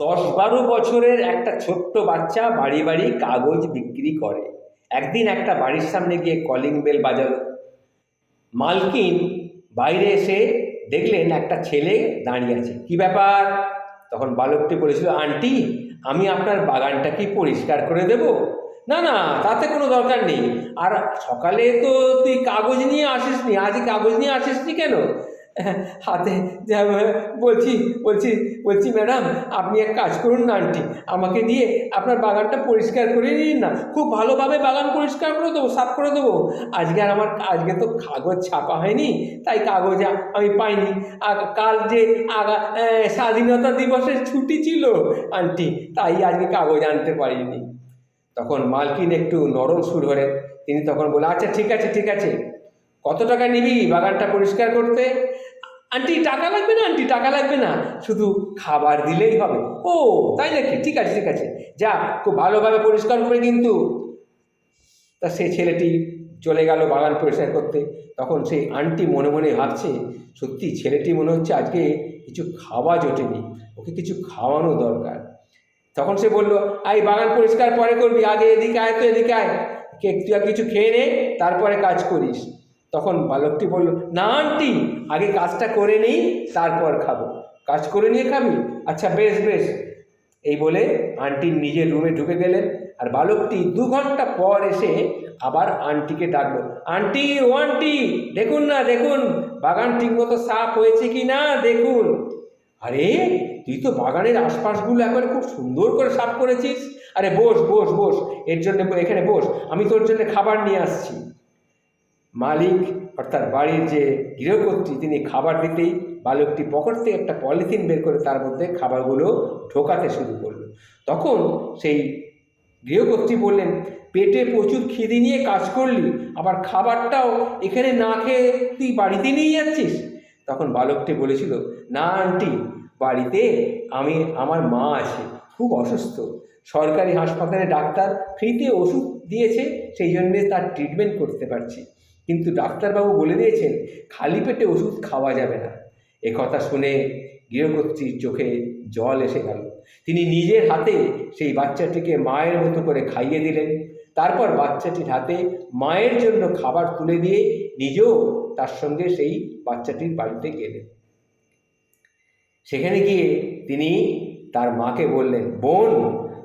দশ বারো বছরের একটা ছোট্ট বাচ্চা বাড়ি বাড়ি কাগজ বিক্রি করে। একদিন একটা বাড়ির সামনে গিয়ে কলিং বেল বাজালো। মালকিন বাইরে এসে দেখলেন একটা ছেলে দাঁড়িয়ে আছে। কি ব্যাপার? তখন বালকটি বলেছিল, আন্টি, আমি আপনার বাগানটা কি পরিষ্কার করে দেব? না না, তাতে কোনো দরকার নেই। আর সকালে তো তুই কাগজ নিয়ে আসিস নি আজ কাগজ নিয়ে আসিস নি কেন? হাতে বলছি বলছি বলছি, ম্যাডাম, আপনি এক কাজ করুন না, আন্টি। আমাকে দিয়ে আপনার বাগানটা পরিষ্কার করে নিন না। খুব ভালোভাবে বাগান পরিষ্কার করে দেবো, সাফ করে দেবো। আজকে আর আমার, আজকে তো কাগজ ছাপা হয়নি, তাই কাগজ আমি পাইনি। আর কাল যে আগা স্বাধীনতা দিবসের ছুটি ছিল, আন্টি, তাই আজকে কাগজ আনতে পারিনি। তখন মালকিন একটু নরম সুর হলেন। তিনি তখন বলে আচ্ছা ঠিক আছে ঠিক আছে। কত টাকা নিবি বাগানটা পরিষ্কার করতে? আন্টি, টাকা লাগবে না, আন্টি, টাকা লাগবে না। শুধু খাবার দিলেই হবে। ও, তাই নাকি? ঠিক আছে ঠিক আছে। যা, খুব ভালোভাবে পরিষ্কার করে কিন্তু তা। সে ছেলেটি চলে গেল বাগান পরিষ্কার করতে। তখন সেই আন্টি মনে মনে ভাবছে, সত্যি ছেলেটি মনে হচ্ছে আজকে কিছু খাওয়া জোটেনি, ওকে কিছু খাওয়ানো দরকার। তখন সে বলল আই বাগান পরিষ্কার পরে করবি, আগে এদিকে আয়, তো এদিকে আয়। কে, তুই কিছু খেয়ে নে, তারপরে কাজ করিস। তখন বালকটি বলল, না আন্টি, আগে কাজটা করে নিই, তারপর খাব। কাজ করে নিয়ে খাবি? আচ্ছা বেশ বেশ। এই বলে আন্টি নিজের রুমে ঢুকে গেলেন আর বালকটি দু ঘণ্টা পর এসে আবার আন্টিকে ডাকলো, আন্টি, ও আন্টি, দেখুন না, দেখুন, বাগান ঠিকমতো সাফ হয়েছে কি না, দেখুন। আরে, তুই তো বাগানের আশপাশগুলো একবারে খুব সুন্দর করে সাফ করেছিস। আরে, বস বস বস, এর জন্য এখানে বস, আমি তোর জন্য খাবার নিয়ে আসছি। মালিক, অর্থাৎ বাড়ির যে গৃহকর্ত্রী, তিনি খাবার দিতেই বালকটি পকেট থেকে একটা পলিথিন বের করে তার মধ্যে খাবারগুলো ঢোকাতে শুরু করল। তখন সেই গৃহকর্ত্রী বললেন, পেটে প্রচুর খিদে নিয়ে কাজ করলি, আবার খাবারটাও এখানে না খেয়ে তুই বাড়িতে নিয়ে যাচ্ছিস? তখন বালকটি বলেছিল, না আন্টি, বাড়িতে আমি, আমার মা আছে, খুব অসুস্থ। সরকারি হাসপাতালে ডাক্তার ফ্রিতে ওষুধ দিয়েছে, সেই জন্যে তার ট্রিটমেন্ট করতে পারছি। কিন্তু ডাক্তারবাবু বলে দিয়েছেন, খালি পেটে ওষুধ খাওয়া যাবে না। এ কথা শুনে গৃহকর্ত্রীর চোখে জল এসে গেল। তিনি নিজের হাতে সেই বাচ্চাটিকে মায়ের মতো করে খাইয়ে দিলেন। তারপর বাচ্চাটির হাতে মায়ের জন্য খাবার তুলে দিয়ে নিজেও তার সঙ্গে সেই বাচ্চাটির বাড়িতে গেলেন। সেখানে গিয়ে তিনি তার মাকে বললেন, বোন,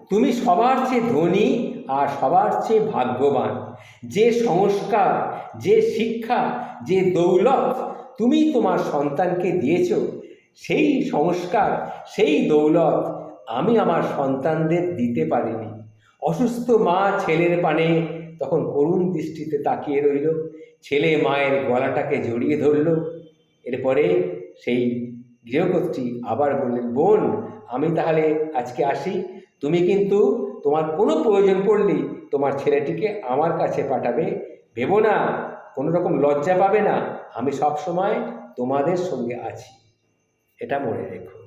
তুমি সবার চেয়ে ধনী আর সবার চেয়ে ভাগ্যবান। যে সংস্কার, যে শিক্ষা, যে দৌলত তুমি তোমার সন্তানকে দিয়েছ, সেই সংস্কার, সেই দৌলত আমি আমার সন্তানদের দিতে পারিনি। অসুস্থ মা ছেলের পানে তখন করুণ দৃষ্টিতে তাকিয়ে রইল। ছেলে মায়ের গলাটাকে জড়িয়ে ধরল। এরপরে সেই গৃহকর্ত্রী আবার বললেন, বোন, আমি তাহলে আজকে আসি। তুমি কিন্তু তোমার কোনো প্রয়োজন পড়লেই তোমার ছেলেটিকে আমার কাছে পাঠাবে। ভেবো না, কোনো রকম লজ্জা পাবে না। আমি সব সময় তোমাদের সঙ্গে আছি। এটা মনে রেখো।